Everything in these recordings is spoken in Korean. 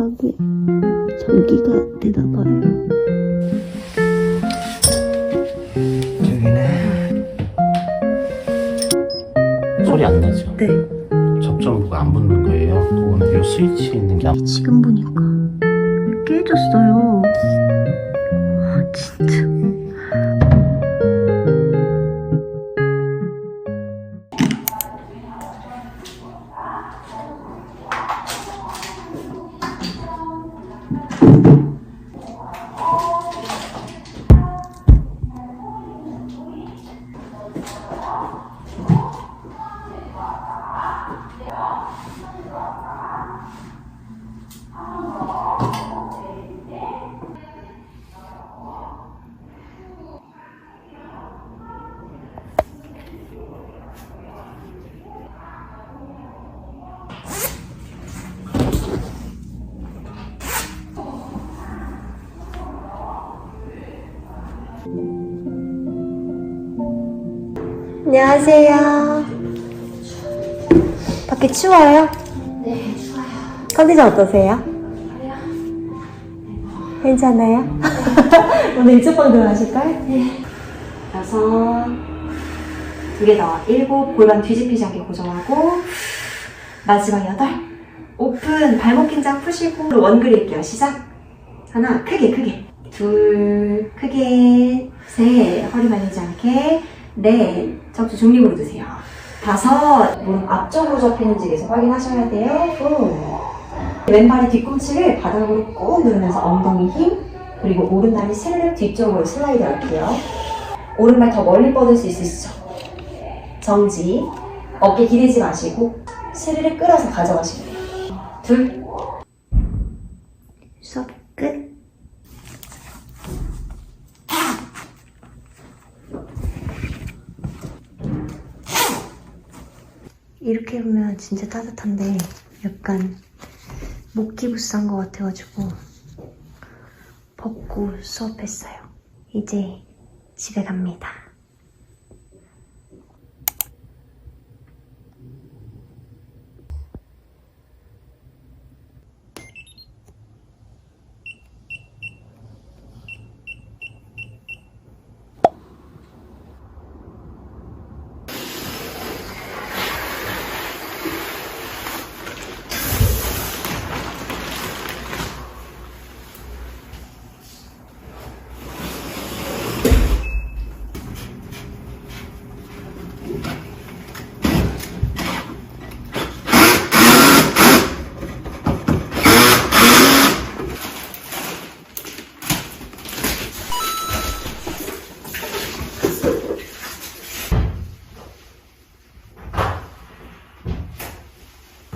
가게 전기가 되나 봐요. 여기는 소리 안 나죠? 네. 접점부가 안 붙는 거예요. 그거는 이 스위치 있는 게 안- 지금 보니까 깨졌어요. 안녕하세요. 밖에 추워요? 네, 추워요. 컨디션 어떠세요? 괜찮아요? 오늘 일찍 방 들어가실까요? 네. 여섯 두개더 일곱 골반 뒤집히지 않게 고정하고 마지막 여덟 오픈 발목 긴장 푸시고 원 그릴게요 시작 하나 크게 크게 둘 크게 셋 허리 말리지 않게 넷 척추 중립으로 드세요 다섯 무릎 앞쪽으로 접히는지 계속 확인하셔야 돼요 후 왼발의 뒤꿈치를 바닥으로 꾹 누르면서 엉덩이 힘 그리고 오른다리 슬립 뒤쪽으로 슬라이드 할게요 오른발 더 멀리 뻗을 수 있으시죠? 정지. 어깨 기대지 마시고 스르르 끌어서 가져가시면 돼요. 둘. 수업 끝. 이렇게 보면 진짜 따뜻한데 약간 목 기부싼 것 같아가지고 벗고 수업했어요. 이제 집에 갑니다.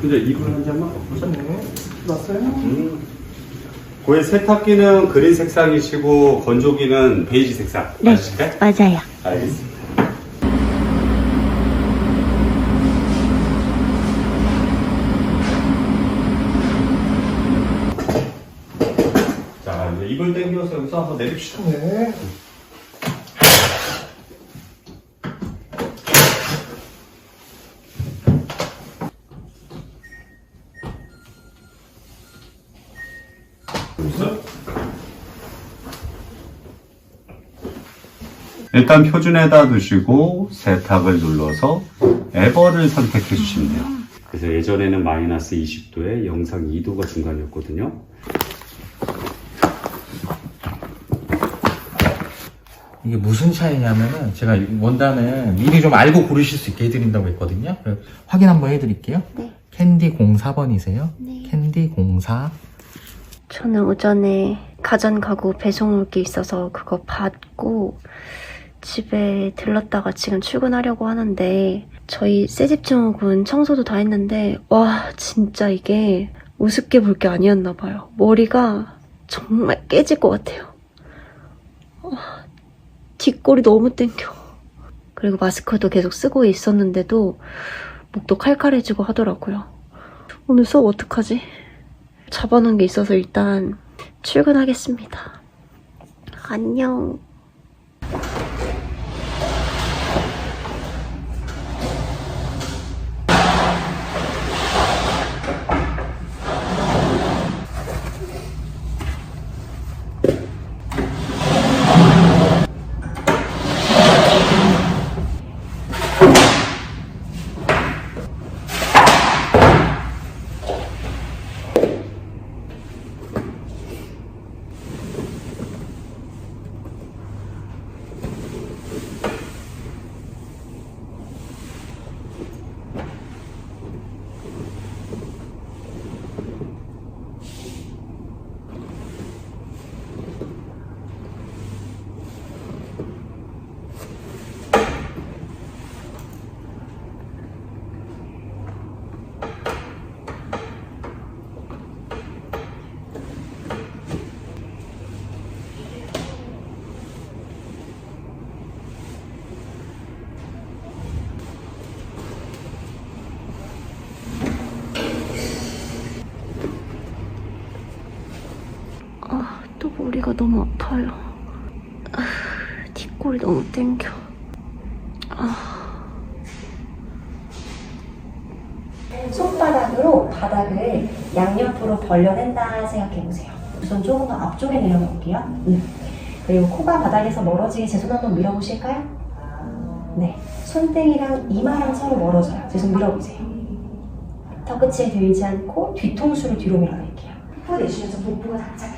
근데 이불 한 장만 보셨네. 났어요? 음. 고의 세탁기는 그린 색상이시고 건조기는 베이지 색상. 네. 맞으실까요? 맞아요. 알겠습니다. 자, 이제 이불 당겨서 여기서 한번 내립시다. 네. 일단 표준에다 두시고 세탁을 눌러서 에버를 선택해 주시면 돼요. 그래서 예전에는 마이너스 20도에 영상 2도가 중간이었거든요. 이게 무슨 차이냐면은 제가 원단을 미리 좀 알고 고르실 수 있게 해드린다고 했거든요. 확인 한번 해드릴게요. 네. 캔디 04번이세요? 네. 캔디 04. 저는 오전에 가전 가구 배송 올 게 있어서 그거 받고 집에 들렀다가 지금 출근하려고 하는데 저희 새집 증후군 청소도 다 했는데 와 진짜 이게 우습게 볼 게 아니었나 봐요. 머리가 정말 깨질 것 같아요. 와, 뒷골이 너무 땡겨. 그리고 마스크도 계속 쓰고 있었는데도 목도 칼칼해지고 하더라고요. 오늘 수업 어떡하지? 잡아놓은 게 있어서 일단 출근하겠습니다. 안녕. 아, 또 머리가 너무 아파요. 아, 뒷골이 너무 땡겨. 손바닥으로 바닥을 양옆으로 벌려낸다 생각해보세요. 우선 조금 더 앞쪽에 내려놓을게요. 음. 그리고 코가 바닥에서 멀어지게 제 손 한번 밀어보실까요? 네. 손등이랑 이마랑 서로 멀어져요. 제 손 밀어보세요. 턱끝을 들지 않고 뒤통수를 뒤로 밀어낼게요. 코 내쉬면서 복부가 납작해져요.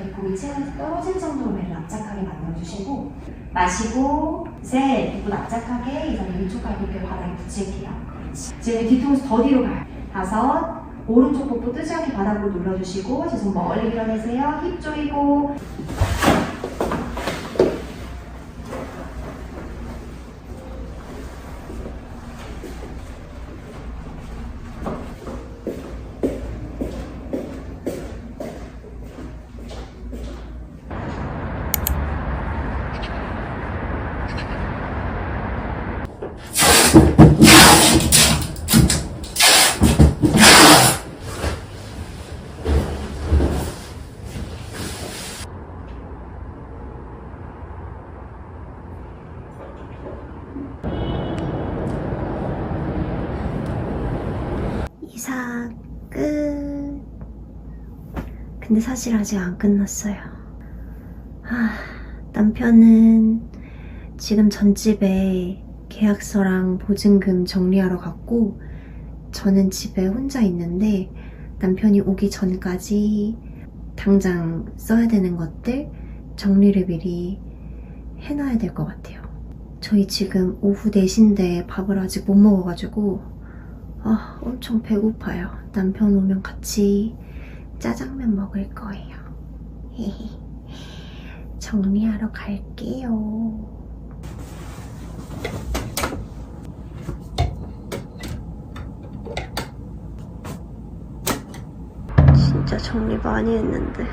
배꼽이 체온에서 떨어질 정도로 배를 납작하게 만들어주시고 마시고 셋 복부 납작하게 이번에 왼쪽 갈비뼈 바닥에 붙일게요. 이제 뒤통수 더 뒤로 가요. 다섯 오른쪽 복부 뜨지 않게 바닥으로 눌러주시고 제손 멀리 밀어내세요. 힙 조이고 이사 끝. 근데 사실 아직 안 끝났어요. 아, 남편은 지금 전집에 계약서랑 보증금 정리하러 갔고, 저는 집에 혼자 있는데, 남편이 오기 전까지 당장 써야 되는 것들 정리를 미리 해놔야 될 것 같아요. 저희 지금 오후 4시인데 밥을 아직 못 먹어가지고, 아, 엄청 배고파요. 남편 오면 같이 짜장면 먹을 거예요. 정리하러 갈게요. 진짜 정리 많이 했는데.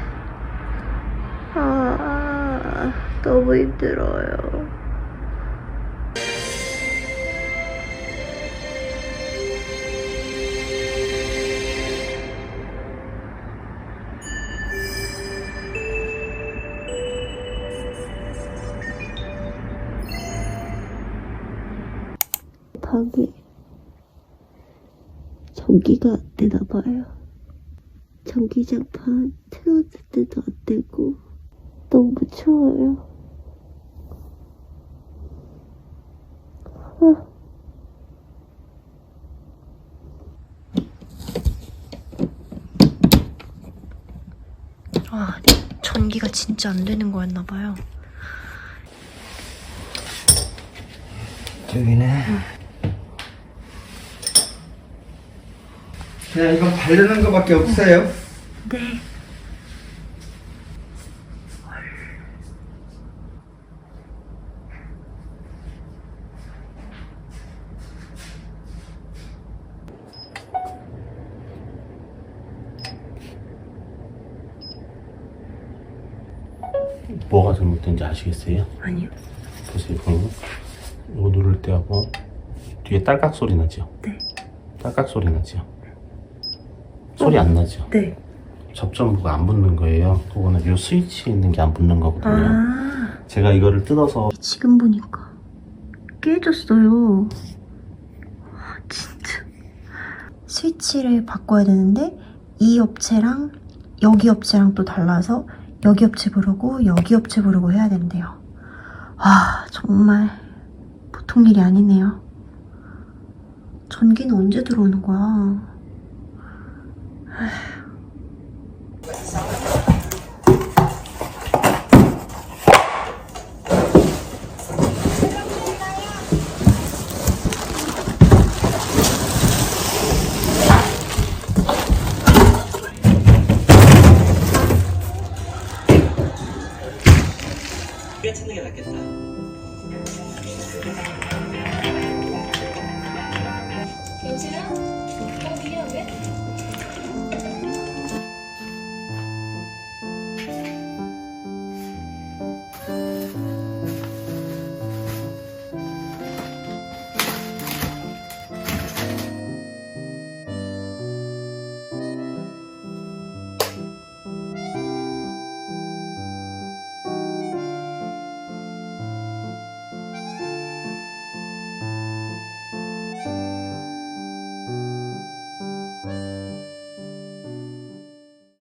아, 너무 힘들어요. 방에 전기가 안 되나 봐요. 전기장판 틀었을 때도 안 되고 너무 추워요. 아. 아, 전기가 진짜 안 되는 거였나 봐요. 여기네. 그냥 이건 바르는 거밖에 없어요. 네. 뭐가 잘못된지 아시겠어요? 아니요. 보세요, 그럼 이거 누를 때 하고 뒤에 딸깍 소리 나죠? 네. 딸깍 소리 나죠? 소리 안 나죠? 네. 접점부가 안 붙는 거예요. 그거는 이 스위치에 있는 게 안 붙는 거거든요. 아, 제가 이거를 뜯어서 지금 보니까 깨졌어요. 아, 진짜. 스위치를 바꿔야 되는데 이 업체랑 여기 업체랑 또 달라서 여기 업체 부르고 여기 업체 부르고 해야 된대요. 아, 정말 보통 일이 아니네요. 전기는 언제 들어오는 거야? 꽤 찾는 게 낫겠다.